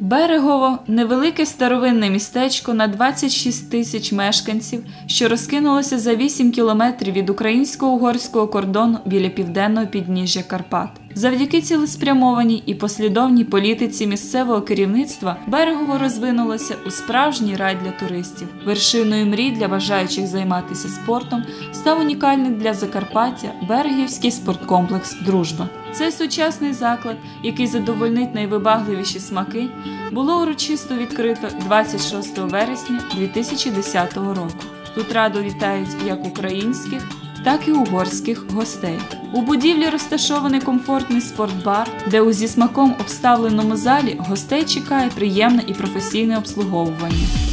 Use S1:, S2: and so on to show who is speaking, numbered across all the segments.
S1: Берегово невелике старовинне містечко на 26 тисяч мешканців, що розкинулося за 8 кілометрів від українсько-угорського кордону біля південного підніжжя Карпат. Завдяки цілеспрямованій і послідовній політиці місцевого керівництва берегово розвинулося у справжній рай для туристів. Вершиною мрій для бажаючих займатися спортом став унікальний для Закарпаття берегівський спорткомплекс Дружба. Цей сучасний заклад, який задовольнить найвибагливіші смаки, було урочисто відкрито 26 вересня 2010 року. Тут радо вітають як українських, так і угорських гостей. У будівлі розташований комфортний спортбар, де у зі смаком обставленому залі гостей чекає приємне і професійне обслуговування.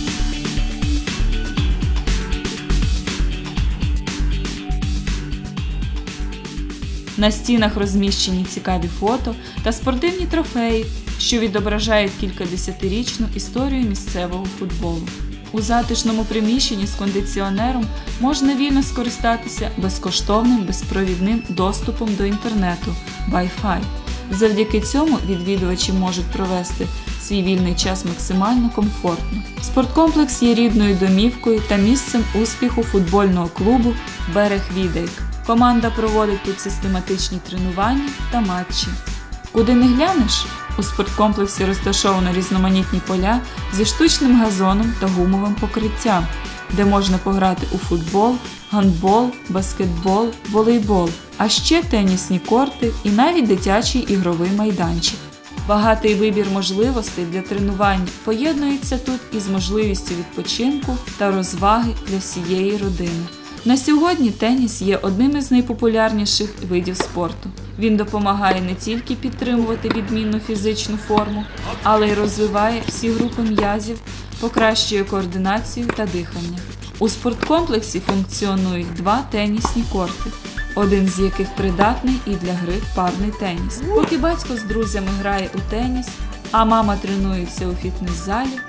S1: На стінах розміщені цікаві фото та спортивні трофеї, що відображають кількадесятирічну історію місцевого футболу. У затишному приміщенні з кондиціонером можна вільно скористатися безкоштовним безпровідним доступом до інтернету Wi-Fi. Завдяки цьому відвідувачі можуть провести свій вільний час максимально комфортно. Спорткомплекс є рідною домівкою та місцем успіху футбольного клубу Берег Відейк. Команда проводить тут систематичні тренування та матчі. Куди не глянеш, у спорткомплексі розташовано різноманітні поля зі штучним газоном та гумовим покриттям, де можна пограти у футбол, гандбол, баскетбол, волейбол, а ще тенісні корти і навіть дитячий ігровий майданчик. Багатий вибір можливостей для тренувань поєднується тут із можливістю відпочинку та розваги для всієї родини. На сьогодні теніс є одним із найпопулярніших видів спорту. Він допомагає не тільки підтримувати відмінну фізичну форму, але й розвиває всі групи м'язів, покращує координацію та дихання. У спорткомплексі функціонують два тенісні корти, один з яких придатний і для гри в парний теніс. Поки батько з друзями грає у теніс, а мама тренується у фітнес-залі,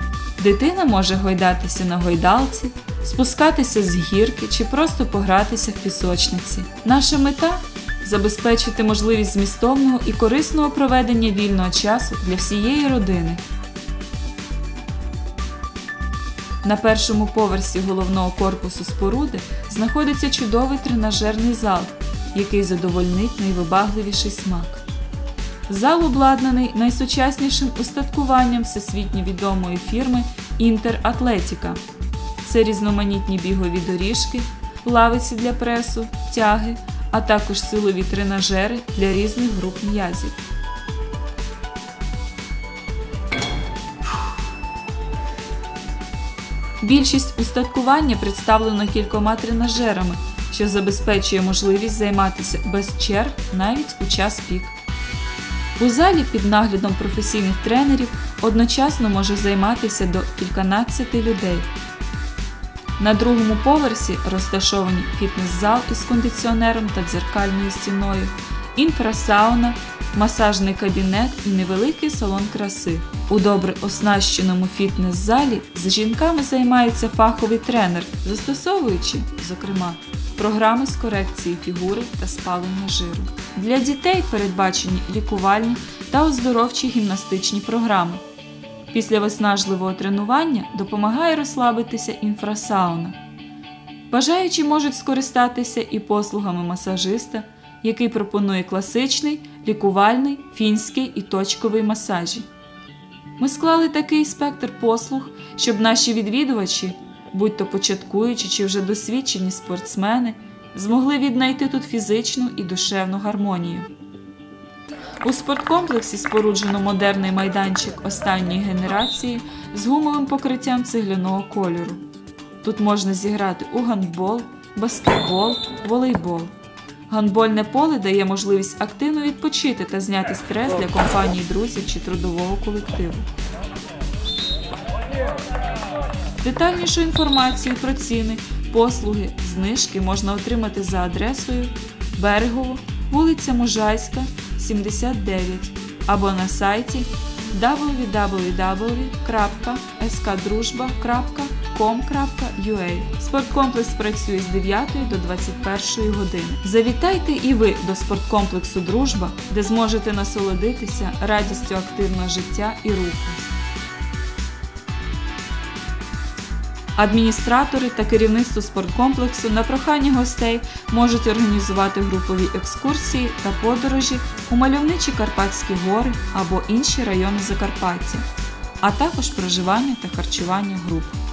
S1: дитина може гойдатися на гойдалці, спускатися з гірки чи просто погратися в пісочниці. Наша мета забезпечити можливість змістовного і корисного проведення вільного часу для всієї родини. На першому поверсі головного корпусу споруди знаходиться чудовий тренажерний зал, який задовольнить найвибагливіший смак. Зал обладнаний найсучаснішим устаткуванням всесвітньо відомої фірми Інтератлетіка. Це різноманітні бігові доріжки, лавиці для пресу, тяги, а також силові тренажери для різних груп м'язів. Більшість устаткування представлено кількома тренажерами, що забезпечує можливість займатися без черг навіть у час пік. У залі під наглядом професійних тренерів одночасно може займатися до кільканадцяти людей. На другому поверсі розташовані фітнес-зал із кондиціонером та дзеркальною стіною, інфрасауна, масажний кабінет і невеликий салон краси. У добре оснащеному фітнес-залі з жінками займається фаховий тренер, застосовуючи, зокрема, програми з корекції фігури та спалення жиру. Для дітей передбачені лікувальні та оздоровчі гімнастичні програми. Після виснажливого тренування допомагає розслабитися інфрасауна. Бажаючі можуть скористатися і послугами масажиста, який пропонує класичний, лікувальний, фінський і точковий масажі. Ми склали такий спектр послуг, щоб наші відвідувачі, будь то початкуючі чи вже досвідчені спортсмени, змогли віднайти тут фізичну і душевну гармонію. У спорткомплексі споруджено модерний майданчик останньої генерації з гумовим покриттям цегляного кольору. Тут можна зіграти у гандбол, баскетбол, волейбол. Гандбольне поле дає можливість активно відпочити та зняти стрес для компанії друзів чи трудового колективу. Детальнішу інформацію про ціни, послуги, знижки можна отримати за адресою Берегово, вулиця Можайська, 79 або на сайті www.skdrужба.com.ua. Спорткомплекс працює з 9 до 21 години. Завітайте і ви до спорткомплексу Дружба, де зможете насолодитися радістю активного життя і руху. Адміністратори та керівництво спорткомплексу на прохання гостей можуть організувати групові екскурсії та подорожі у мальовничі Карпатські гори або інші райони Закарпаття, а також проживання та харчування груп.